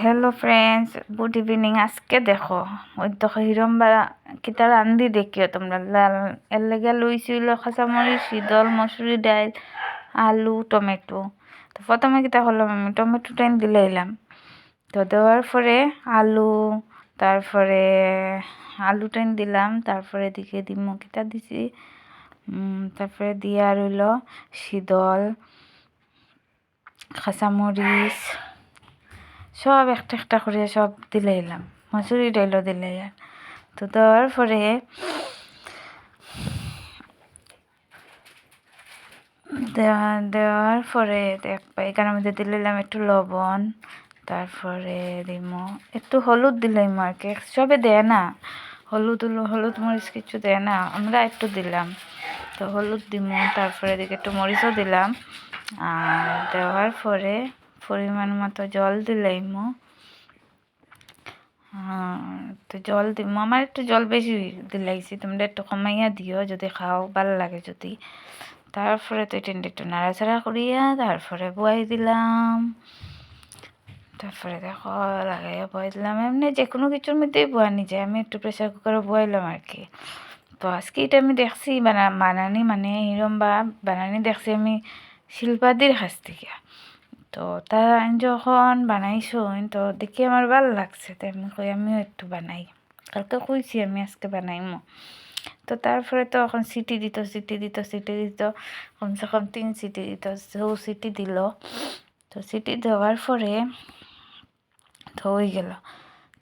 Hello friends good evening আজকে দেখো ওই দেখো হিরম বা কিতা রান্ধি দেখিও তোমরা। লাল, এর লেগে লইছিল খাঁচামরিচ শীতল মসুরি ডাল আলু, টমেটো। তো প্রথমে কিতা করলাম আমি টমেটোটা দিলাইলাম তো দেওয়ার পরে আলু, তারপরে আলুটাইন দিলাম, তারপরে দিকে দিম কিতা দিছি। তারপরে দিয়া রইল শীতল, কাঁচামরিচ সব একটা একটা করে সব দিলে এলাম। মসুরি ডাইলও দিলে তো দেওয়ার পরে দেওয়ার পরে দেখবা এখানের মধ্যে দিলাম একটু লবণ, তারপরে দিম। একটু হলুদ দিলাম আর কি, সবে দেয় না। হলুদ হলুদ মরিচ কিছু দেয় না, আমরা একটু দিলাম। তো হলুদ দিম, তারপরে এদিকে একটু মরিচও দিলাম। আর দেওয়ার পরে পরিমাণ মতো জল দিলাম তো জল দিব আমার একটু জল বেশি দিলাইছি, তোমরা একটু কমাইয়া দিও যদি খাও, ভালো লাগে যদি। তারপরে তো এটা একটু নাড়াচাড়া করিয়া তারপরে বয়াই দিলাম। তারপরে দেখো, লাগাইয়া বয়াই দিলাম। এমনি যে কোনো কিছুর মধ্যেই বোয়ানি যায়, আমি একটু প্রেশার কুকারে বয়াইলাম আর কি। তো আজকে এটা আমি দেখছি, বানা, বানানি মানে এরম বা, বানানি দেখছি আমি শিল্পাদির কাছ থেকে। তো তা যখন বানাইছুন তো দেখি আমার ভালো লাগছে। তো আমি কই, আমিও একটু বানাই। কালকে কইছি আমি আজকে বানাইমো। তো তারপরে তো এখন সিটি দিত সিটি দিত সিটি দিত। কমসে কম তিন সিটি দিত সৌ সিটি দিল। তো সিটি দেওয়ার পরে তো হয়ে গেল।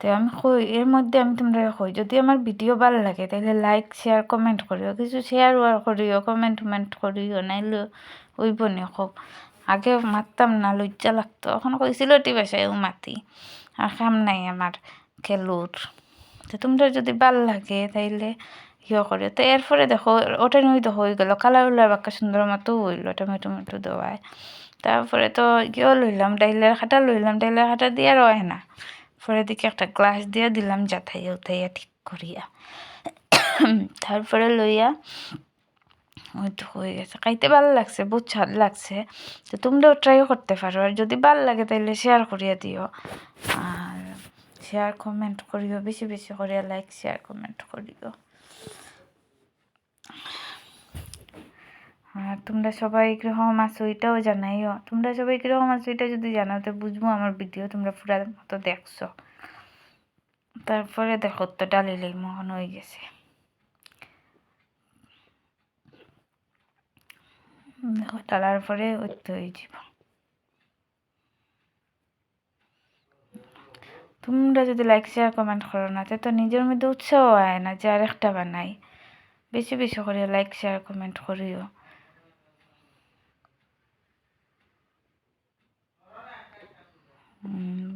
তো আমি কই, এর মধ্যে আমি তোমরা কই, যদি আমার ভিডিও ভালো লাগে তাহলে লাইক, শেয়ার, কমেন্ট করিও। কিছু শেয়ার ওয়ার করিও কমেন্ট টমেন্ট করিও, নাইলে ওইব নি খুব আগে মারতাম না, লজ্জা লাগতো। এখন কইছিল টি বাসায়ও মাতি, আর কাম নাই আমার খেলুর। তো তোমরা যদি ভালো লাগে তাইলে ইয়ে করে। তো এরপরে দেখো, ওটা নিয়ে তো হয়ে গেলো, কালার উলার বাক্কা সুন্দর মতো হইল, টমেটো মেটো দেওয়ায়। তারপরে তো ইয়েও লইলাম, ডাইলের খাটা লইলাম, ডাইলের খাটা দিয়ে রয় না। পরে দিকে একটা গ্লাস দিয়ে দিলাম যাথাইয়া উঠাইয়া ঠিক করিয়া। তারপরে লইয়া ওই তো হয়ে গেছে। খাইতে ভালো লাগছে, বহুত স্বাদ লাগছে। তো তোমরাও ট্রাইও করতে পারো। আর যদি ভালো লাগে তাহলে শেয়ার করিয়া দিও। আর শেয়ার কমেন্ট করিও, বেশি বেশি করিয়া লাইক শেয়ার কমেন্ট করিও। আর তোমরা সবাই কীরকম আছো এটাও জানাইও। তোমরা সবাই কীরকম আছো এটা যদি জানাও, তো বুঝব আমার ভিডিও তোমরা পুরা মতো দেখছ। তারপরে দেখো তো ডালিলেই মহন হয়ে গেছে। ডালার পরে ওই তো হয়ে যাব তোমরা যদি লাইক শেয়ার কমেন্ট করো না, তো নিজের মধ্যে উৎসাহ হয় না যে আরেকটা বানাই। বেশি বেশি করে লাইক শেয়ার কমেন্ট করিও।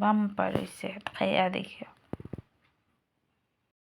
বাম্পার হয়েছে খাইয়া দেখিও।